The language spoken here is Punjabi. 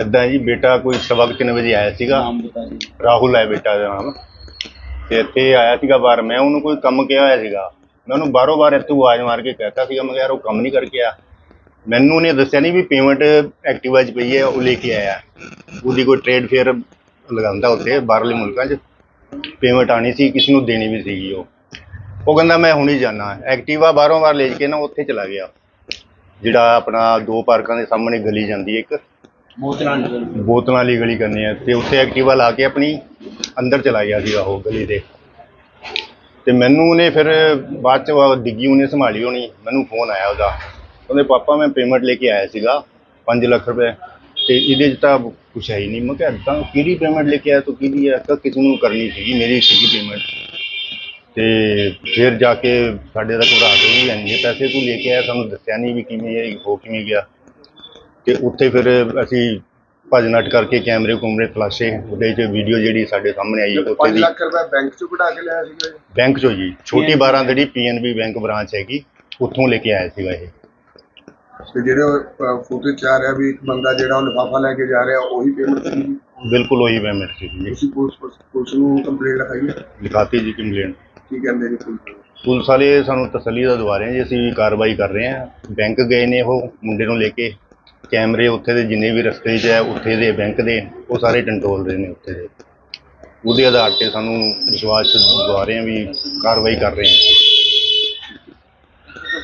ਏਦਾਂ ਜੀ ਬੇਟਾ ਕੋਈ ਸਵਾ ਕੁ ਤਿੰਨ ਵਜੇ ਆਇਆ ਸੀਗਾ। ਨਾਮ ਬਤਾ ਜੀ। ਰਾਹੁਲ ਹੈ ਬੇਟਾ ਦਾ ਨਾਮ। ਤੇ ਇੱਥੇ ਆਇਆ ਸੀਗਾ ਬਾਹਰ। ਮੈਂ ਉਹਨੂੰ ਕੋਈ ਕੰਮ ਕਿਹਾ ਹੋਇਆ ਸੀਗਾ। ਮੈਂ ਉਹਨੂੰ ਬਾਹਰੋਂ ਬਾਹਰ ਇੱਥੋਂ ਆਵਾਜ਼ ਮਾਰ ਕੇ ਕਹਿਤਾ ਸੀਗਾ ਮੈਂ ਕਿਹਾ ਯਾਰ ਉਹ ਕੰਮ ਨਹੀਂ ਕਰਕੇ ਆ ਮੈਨੂੰ ਉਹਨੇ ਦੱਸਿਆ ਨਹੀਂ ਵੀ ਪੇਮੈਂਟ ਐਕਟਿਵਾ 'ਚ ਪਈ ਹੈ ਉਹ ਲੈ ਕੇ ਆਇਆ। ਉਹਦੀ ਕੋਈ ਟ੍ਰੇਡ ਫੇਅਰ ਲਗਾਉਂਦਾ ਉੱਥੇ ਬਾਹਰਲੇ ਮੁਲਕਾਂ 'ਚ। ਪੇਮੈਂਟ ਆਣੀ ਸੀ ਕਿਸ ਨੂੰ ਦੇਣੀ ਵੀ ਸੀਗੀ ਉਹ। ਉਹ ਕਹਿੰਦਾ ਮੈਂ ਹੁਣੀ ਜਾਣਾ ਐਕਟਿਵਾ ਬਾਹਰੋਂ ਬਾਹਰ ਲੈ ਕੇ ਨਾ ਉੱਥੇ ਚਲਾ ਗਿਆ। ਜਿਹੜਾ ਆਪਣਾ ਦੋ ਪਾਰਕਾਂ ਦੇ ਸਾਹਮਣੇ ਗਲੀ ਜਾਂਦੀ ਹੈ ਇੱਕ। ਬੋਤਲਾਂ ਨਿਕਲ ਬੋਤਲਾਂ ਵਾਲੀ ਗਲੀ ਕਰਨੀ ਹੈ ਤੇ ਉੱਥੇ ਐਕਟਿਵਾ ਲਾ ਕੇ ਆਪਣੀ ਅੰਦਰ ਚਲਾ ਗਿਆ ਸੀਗਾ ਉਹ ਗਲੀ ਦੇ। ਤੇ ਮੈਨੂੰ ਉਹਨੇ ਫਿਰ ਬਾਅਦ ਚ ਉਹ ਡਿੱਗੀ, ਉਹਨੇ ਸੰਭਾਲੀ ਹੋਣੀ। ਮੈਨੂੰ ਫੋਨ ਆਇਆ ਉਹਦਾ। ਉਹਦੇ ਪਾਪਾ ਮੈਂ ਪੇਮੈਂਟ ਲੈ ਕੇ ਆਇਆ ਸੀਗਾ 5 ਲੱਖ ਰੁਪਏ। ਤੇ ਇਹਦੇ ਚ ਤਾਂ ਕੁਛ ਹੈ ਹੀ ਨਹੀਂ। ਮੈਂ ਕਿਹਾ ਤਾਂ ਕਿਹੜੀ ਪੇਮੈਂਟ ਲੈ ਕੇ ਆਇਆ, ਤੂੰ ਕਿਹਦੀ ਹੈ ਤਾਂ ਕਿਸੇ ਨੂੰ ਕਰਨੀ ਸੀਗੀ, ਮੇਰੀ ਸੀਗੀ ਪੇਮੈਂਟ ਤੇ ਫਿਰ ਜਾ ਕੇ ਸਾਡੇ ਦਾ ਘਬਰਾਹਟ ਹੋਈ ਇੰਨੇ ਪੈਸੇ ਤੂੰ ਲੈ ਕੇ ਆਇਆ, ਸਾਨੂੰ ਦੱਸਿਆ ਨਹੀਂ ਵੀ ਕਿਵੇਂ ਇਹ ਹੋ ਕਿਵੇਂ ਗਿਆ। ਤੇ ਉੱਥੇ ਫਿਰ ਅਸੀਂ ਭੱਜ ਨੱਟ ਕਰਕੇ ਕੈਮਰੇ ਕੁਮਰੇ ਤਲਾਸ਼ੇ ਉਹਦੇ 'ਚ ਵੀਡੀਓ ਜਿਹੜੀ ਸਾਡੇ ਸਾਹਮਣੇ ਆਈ ਉੱਥੇ 5 ਦੀ ਲੱਖ ਰੁਪਏ ਬੈਂਕ ਚੋਂ ਕਢਾ ਕੇ ਲਿਆ ਸੀਗਾ ਜੀ। ਬੈਂਕ 'ਚੋਂ ਜੀ ਛੋਟੀ ਬਾਰਾਂ ਜਿਹੜੀ ਪੀਐਨਬੀ ਬੈਂਕ ਬ੍ਰਾਂਚ ਹੈਗੀ ਉੱਥੋਂ ਲੈ ਕੇ ਆਇਆ ਸੀਗਾ ਇਹ। ਤੇ ਜਿਹੜੇ ਫੋਟੋ ਚ ਆ ਰਿਹਾ ਵੀ ਇੱਕ ਬੰਦਾ ਜਿਹੜਾ ਉਹ ਲਿਫਾਫਾ ਲੈ ਕੇ ਜਾ ਰਿਹਾ ਉਹੀ ਪੇਮੈਂਟ ਸੀ। ਬਿਲਕੁਲ ਉਹੀ ਪੇਮੈਂਟ ਸੀ ਜੀ। ਤੁਸੀਂ ਪੁਲਿਸ ਪੁਲਿਸ ਨੂੰ ਕੰਪਲੇਂਟ ਲਿਖਾਈ ਹੈ? ਲਿਖਾਤੀ ਜੀ ਕੰਪਲੇਂਟ ਕੀ ਕਹਿੰਦੇ ਜੀ ਪੁਲਿਸ ਵਾਲੇ? ਪੁਲਿਸ ਵਾਲੇ ਸਾਨੂੰ ਤਸੱਲੀ ਦਾ ਦਵਾ ਰਹੇ ਆ ਜੀ ਅਸੀਂ ਕਾਰਵਾਈ ਕਰ ਰਹੇ ਹਾਂ। ਬੈਂਕ ਗਏ ਨੇ ਉਹ ਮੁੰਡੇ ਨੂੰ ਲੈ ਕੇ। ਕੈਮਰੇ ਉੱਥੇ ਦੇ ਜਿੰਨੇ ਵੀ ਰਸਤੇ 'ਚ ਹੈ, ਉੱਥੇ ਦੇ ਬੈਂਕ ਦੇ, ਉਹ ਸਾਰੇ ਕੰਟਰੋਲ ਰਹੇ ਨੇ ਉੱਥੇ ਦੇ। ਉਹਦੇ ਆਧਾਰ ਤੇ ਸਾਨੂੰ ਵਿਸ਼ਵਾਸ ਦਵਾ ਰਹੇ ਆ ਵੀ ਕਾਰਵਾਈ ਕਰ ਰਹੇ ਹਾਂ।